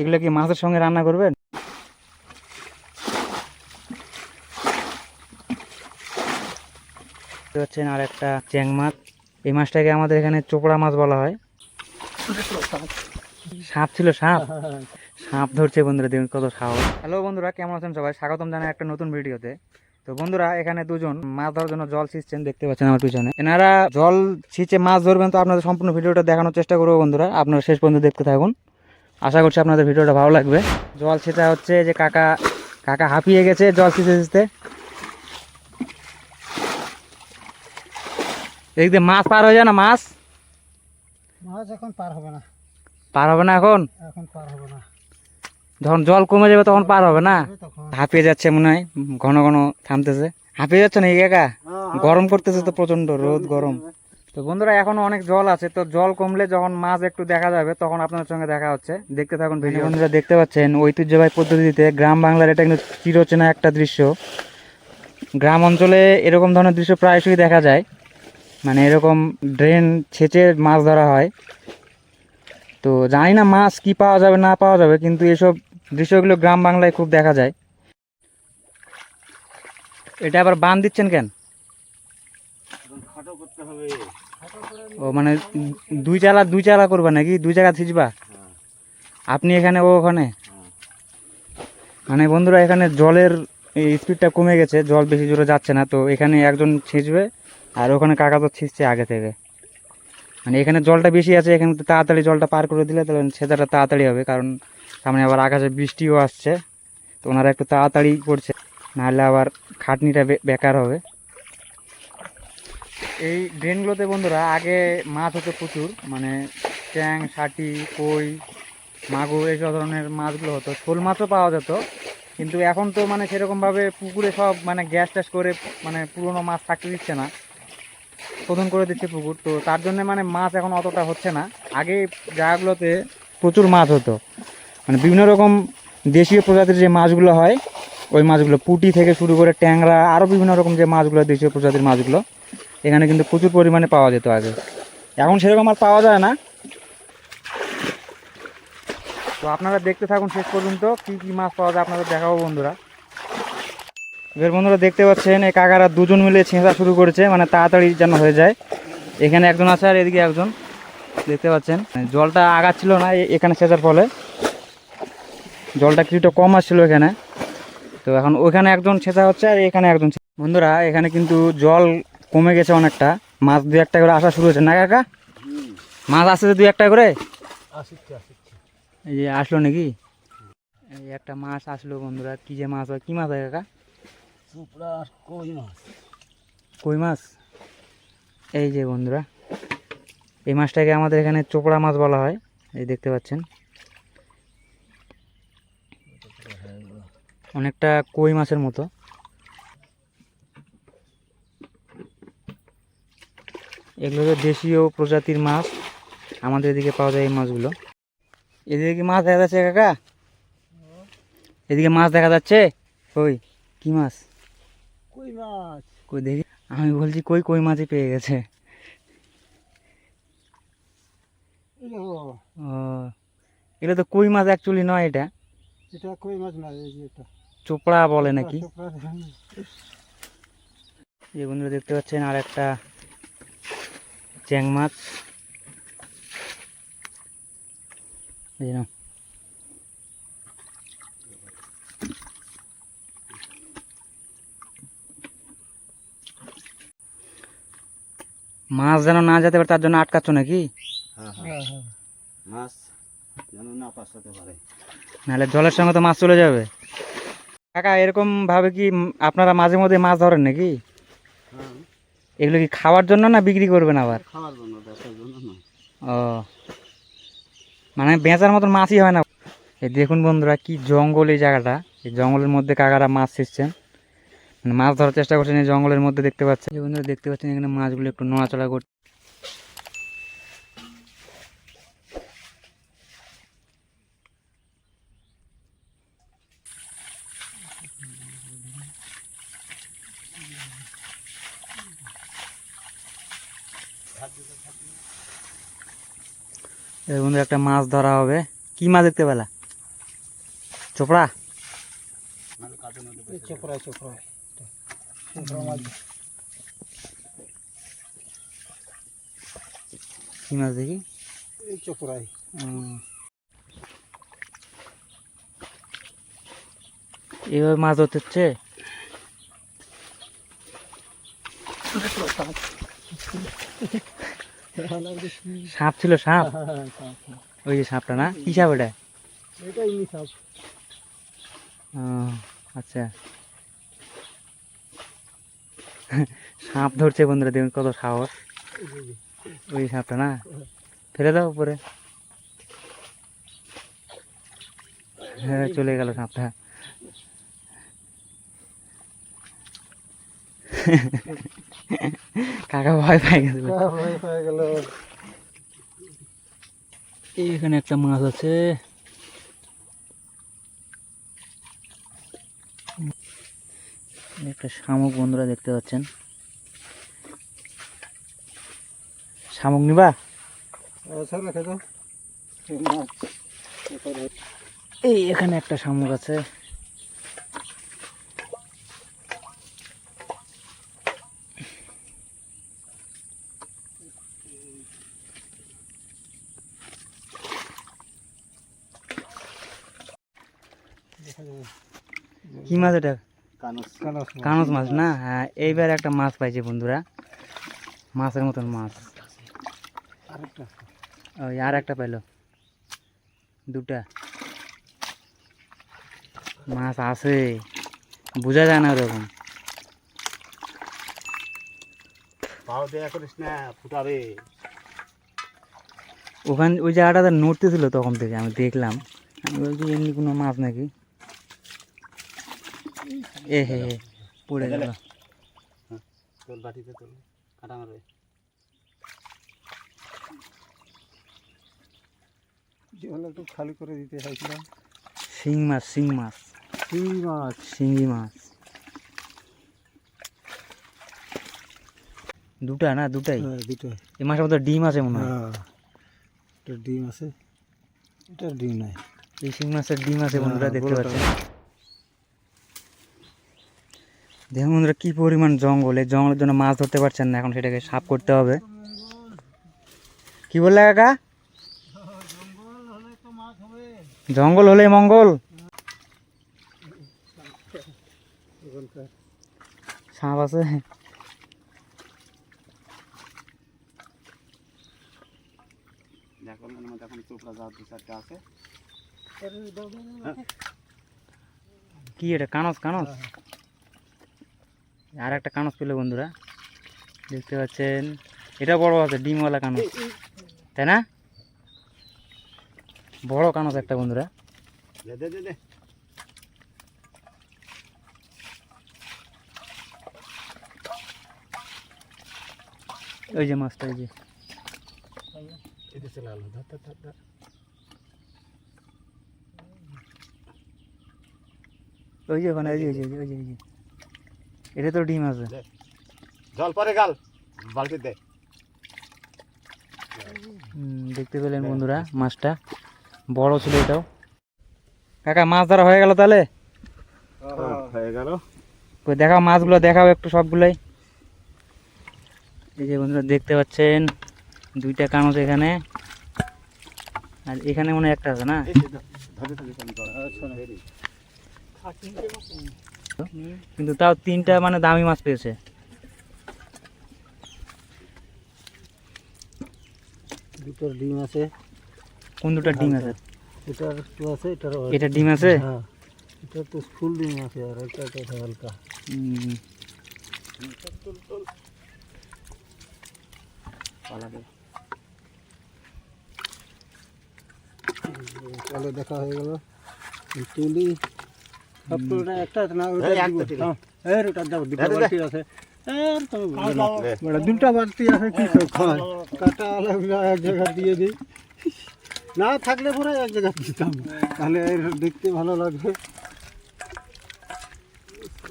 এগুলো কি মাছের সঙ্গে রান্না করবেন? পাচ্ছেন আর একটা চ্যাং মাছ। এই মাছটাকে আমাদের এখানে চোপড়া মাছ বলা হয়। সাপ ছিল সাপ? সাপ ধরছে বন্ধুরা দেখুন কত সাহস। হ্যালো বন্ধুরা কেমন আছেন সবাই? স্বাগতম জানাই একটা নতুন ভিডিওতে। তো বন্ধুরা এখানে দুজন মাছ ধরার জন্য জল ছিঁচছেন দেখতে পাচ্ছেন আমার পিছনে। এনারা জল ছিঁচে মাছ ধরবেন তো আপনাদের সম্পূর্ণ ভিডিওটা দেখানোর চেষ্টা করব বন্ধুরা। আপনারা শেষ পর্যন্ত দেখতে থাকুন। আশা করছি আপনাদের ভিডিওটা ভালো লাগবে। জল ছেঁচা হচ্ছে যে কাকা কাকা হাঁপিয়ে গেছে জল ছিঁচতে ছিঁচতে। এদিক দিয়ে মাছ পার হয়ে যায় না মাছ? মাছ এখন পার হবে না। পার হবে না এখন? এখন পার হবে না। যখন জল কমে যাবে তখন পার হবে না? হাঁপিয়ে যাচ্ছে মনে হয় ঘন ঘন থামতেছে। হাঁপিয়ে যাচ্ছে না একা গরম করতেছে তো প্রচণ্ড রোদ গরম। তো বন্ধুরা এখনও অনেক জল আছে তো জল কমলে যখন মাছ একটু দেখা যাবে তখন আপনাদের সঙ্গে দেখা হচ্ছে। দেখতে থাকুন ভিডিও বন্ধুরা দেখতে পাচ্ছেন ঐতিহ্যবাহী পদ্ধতিতে গ্রাম বাংলার এটা কিন্তু চিরচেনা একটা দৃশ্য। গ্রাম অঞ্চলে এরকম ধরনের দৃশ্য প্রায়শই দেখা যায়। মানে এরকম ড্রেন ছেঁচে মাছ ধরা হয়। তো জানি না মাছ কি পাওয়া যাবে না পাওয়া যাবে কিন্তু এসব দৃশ্যগুলো গ্রাম বাংলায় খুব দেখা যায়। এটা আবার বান দিচ্ছেন কেন? ও মানে দুই চালা দুই চালা করবা নাকি? দুই জায়গা ছিঁচবা? আপনি এখানে, ও ওখানে? মানে বন্ধুরা, এখানে জলের স্পিডটা কমে গেছে, জল বেশি জোরে যাচ্ছে না, তো এখানে একজন ছিঁচবে আর ওখানে কাকা তো ছিঁচছে আগে থেকে। মানে এখানে জলটা বেশি আছে, এখানে তাড়াতাড়ি জলটা পার করে দিলে তাহলে সেটাটা তাড়াতাড়ি হবে, কারণ সামনে আবার আকাশে বৃষ্টিও আসছে। তো ওনারা একটু তাড়াতাড়ি করছে, নাহলে আবার খাটনিটা বেকার হবে। এই ড্রেনগুলোতে বন্ধুরা, আগে মাছ হতো প্রচুর মানে ট্যাং ষাটি কই, মাগুর এইসব ধরনের মাছগুলো হতো। শোল মাছও পাওয়া যেত, কিন্তু এখন তো মানে সেরকমভাবে পুকুরে সব মানে গ্যাস ট্যাস করে মানে পুরোনো মাছ থাকতে দিচ্ছে না, শোধন করে দিচ্ছে পুকুর। তো তার জন্য মানে মাছ এখন অতটা হচ্ছে না। আগে জায়গাগুলোতে প্রচুর মাছ হতো। মানে বিভিন্ন রকম দেশীয় প্রজাতির যে মাছগুলো হয়, ওই মাছগুলো পুঁটি থেকে শুরু করে ট্যাংরা আরও বিভিন্ন রকম যে মাছগুলো দেশীয় প্রজাতির মাছগুলো, এখানে কিন্তু প্রচুর পরিমাণে পাওয়া যেত আগে। এখন সেরকম আর পাওয়া যায় না। তো আপনারা দেখতে থাকুন শেষ পর্যন্ত, কি কি মাছ পাওয়া যায় আপনাদের দেখাবো বন্ধুরা। এবার বন্ধুরা দেখতে পাচ্ছেন, এই কাকারা দুজন মিলে ছেঁচা শুরু করেছে মানে তাড়াতাড়ি যেন হয়ে যায়। এখানে একজন আছে আর এদিকে একজন, দেখতে পাচ্ছেন। জলটা আগাচ্ছিল না এখানে ছেঁচার ফলে। জলটা কিছুটা কম আসছিল এখানে। তো এখন ওখানে একজন ছেঁচা হচ্ছে আর এখানে একজন বন্ধুরা এখানে কিন্তু জল কমে গেছে অনেকটা। মাছ দু একটা করে আসা শুরু হয়েছে। না কাকা? মাছ আসছে দু একটা করে? এই যে আসলো নাকি? এই একটা মাছ আসলো বন্ধুরা। কি যে মাছ হয়? কি মাছ হয় কাকা? চুপড়া কই মাছ? কই মাছ? এই যে বন্ধুরা এই মাছটাকে আমাদের এখানে চোপড়া মাছ বলা হয়। এই দেখতে পাচ্ছেন। অনেকটা কই মাছের মতো। এগুলো তো দেশীয় প্রজাতির মাছ। আমাদের এদিকে পাওয়া যায় এই মাছগুলো। এদিকে কি মাছ দেখা যাচ্ছে কাকা? এদিকে মাছ দেখা যাচ্ছে? কই? কি মাছ? কই মাছ? কই দেখি। আমি বলছি কই কই মাছই পেয়ে গেছে। ও এটা তো কই মাছ অ্যাকচুয়ালি নয় এটা। এটা কই মাছ না এই যে এটা। চোপড়া বলে নাকি। এই বন্ধুরা দেখতে পাচ্ছেন আর একটা চ্যাং মাছ মাছ যেন না যেতে পারে তার জন্য আটকাচ্ছ নাকি? হ্যাঁ হ্যাঁ। হ্যাঁ মাছ যেন না পারে। নাহলে জলের সঙ্গে তো মাছ চলে যাবে। কাকা এরকম ভাবে কি আপনারা মাঝে মধ্যে মাছ ধরেন নাকি? হ্যাঁ। এগুলো কি খাওয়ার জন্য না বিক্রি করবেন আবার? খাওয়ার জন্য দেখার জন্য নয় ও। মানে বেচার মতন মাছই হয় না। এই দেখুন বন্ধুরা কি জঙ্গল এই জায়গাটা। এই জঙ্গলের মধ্যে কাকারা মাছ ছিঁচছেন মানে মাছ ধরার চেষ্টা করছেন এই জঙ্গলের মধ্যে দেখতে পাচ্ছেন। বন্ধুরা দেখতে পাচ্ছেন এখানে মাছগুলো একটু নড়াচড়া করছে। মধ্যে একটা মাছ ধরা হবে। কি মাছ দেখতে পেলা? চোপড়া? কি মাছ দেখি? এই এইভাবে মাছ ধরতে হচ্ছে? সাপ ছিল সাপ? ওই যে সাপটা না? কি সাপ এটা আচ্ছা। সাপ ধরছে বন্ধুরা দেখুন কত সাহস। ওই সাপটা না? ফেলে দাও উপরে। হ্যাঁ চলে গেল সাপটা। কাকা ভয় পাই গেছিল গেল। এই এখানে একটা মাছ আছে। একটা শামুক বন্ধুরা দেখতে পাচ্ছেন। শামুক নিবা? এই এখানে একটা শামুক আছে। কি মাছ এটা? কানস। কানস কানস মাছ না? হ্যাঁ এইবার একটা মাছ পাইছে বন্ধুরা। মাছের মতন মাছ। ওই আর একটা পাইলো। দুটা। মাছ আছে। বোঝা যায় না ওরকম। ওখান ওই জায়গাটাতে নড়তেছিল তখন থেকে আমি দেখলাম। আমি বলছি এমনি কোনো মাছ নাকি? এ হে হে পড়ে গেল। তোর বাটিতে তোর কাটা মারবে একটু খালি করে দিতে চাইছিলাম। শিং মাছ শিং মাছ। চিংড়ি মাছ। শিঙ্গি মাছ। দুটা না দুটাই? হ্যাঁ দুটো এই মাছের মধ্যে ডিম আছে মনে হয়? হ্যাঁ এটা ডিম আছে এটা ডিম নাই। এই শিং মাছের ডিম আছে বন্ধুরা হ্যাঁ, দেখতে। পাচ্ছেন। দেখুন বন্ধুরা, কি পরিমাণ জঙ্গল, এই জঙ্গলের জন্য মাছ ধরতে পারছেন না, এখন সেটাকে সাফ করতে হবে। কি বললে কাকা? জঙ্গল হলে মঙ্গল। সাপ আছে। কি এটা, কানস কানস? আর একটা কানস পেল বন্ধুরা। দেখতে পাচ্ছেন এটা বড় আছে ডিমওয়ালা কানস তাই না? বড় কানস একটা বন্ধুরা। ওই যে মাছটা ওই যে। ওই যে ওখানে ওই যে ওই যে ওই যে। এটা তো ডিম আছে। জল পরে গাল। বালতি দে। দেখতে পেলেন বন্ধুরা মাছটা। বড় ছিল এটাও। কাকা মাছ ধরা হয়ে গেল তাহলে? হয়ে গেল। কই দেখাও মাছগুলো দেখাও একটু সবগুলোই। এই যে বন্ধুরা দেখতে পাচ্ছেন দুইটা কানস এখানে। আর এখানে মনে একটা আছে না? কিন্তু তাও তিনটা মানে দামি মাছ পেয়েছে। দুটোর ডিম আছে। কোন দুটো ডিম আছে? এটার একটু আছে এটার এটা ডিম আছে? হ্যাঁ এটা তো ফুল ডিম আছে আর এটা তো হালকা। দেখা হয়ে গেল। তুলি একটা না ওটা। হ্যাঁ, এর ওটা দাও দুটো দে, দে, দে। বালতি আছে। এর তুমি বুঝবে না। দে। বড় দুটা বালতি আছে কি সব খায় কাটা আলাদা এক জায়গা দিয়ে দিই। না থাকলে পরে এক জায়গা দিতাম। তাহলে এর দেখতে ভালো লাগবে।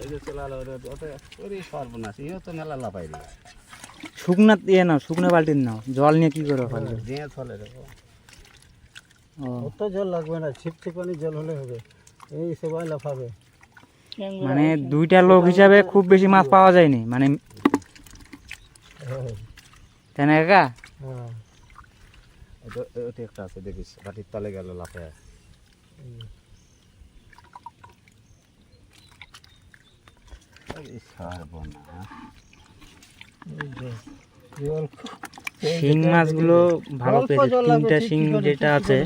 এই যে চলে আলো ওরে ওতে ওরে সর্বনাশ ইও তো মেলা লাপাই রে শুকনা ইয়ে নাও শুকনো বালতির নাও জল নিয়ে কি করে ফেলবে? রে ও। অত জল লাগবে না ছিপছিপানি জল হলে হবে। এই সবাই লাফাবে। মানে দুইটা লোক হিসাবে খুব বেশি মাছ পাওয়া যায়নি মানে হ্যাঁ। তাই না কাকা? হ্যাঁ। ওটা- ওটা একটা আছে দেখিস কাঠির তলে গেল লাফে শিং মাছগুলো ভালো পেয়েছে। তিনটা শিং যেটা আছে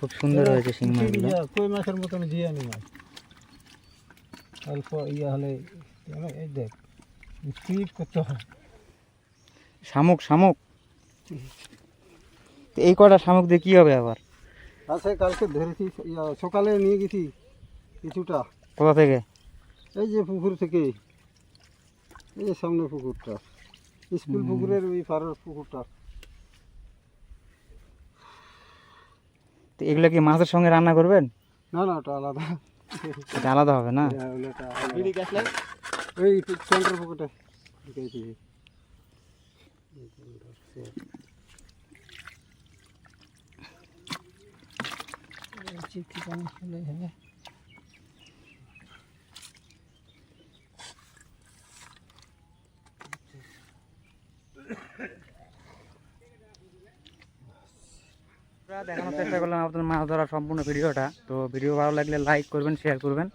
খুব সুন্দর হয়েছে শিং মাছগুলো। কই মাছের মতন মাছ? অল্প ইয়া হলে মানে এই দেখ করতে হয়। শামুক শামুক। এই কটা শামুক দিয়ে কি হবে আবার? আছে কালকে ধরেছি সকালে নিয়ে গেছি কিছুটা। কোথা থেকে? এই যে পুকুর থেকে এই যে সামনে পুকুরটা। স্কুল পুকুরের ওই পাড়ার পুকুরটা। তো এগুলো কি মাছের সঙ্গে রান্না করবেন? না না ওটা আলাদা। এটা আলাদা হবে না? হ্যাঁ। ওই সেন্টার পুকুরটা। আমরা দেখানোর চেষ্টা করলাম আপনাদের মাছ ধরার সম্পূর্ণ ভিডিওটা। তো ভিডিও ভালো লাগলে লাইক করবেন শেয়ার করবেন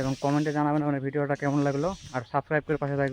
এবং কমেন্টে জানাবেন আপনার ভিডিওটা কেমন লাগল। আর সাবস্ক্রাইব করে পাশে থাকবেন।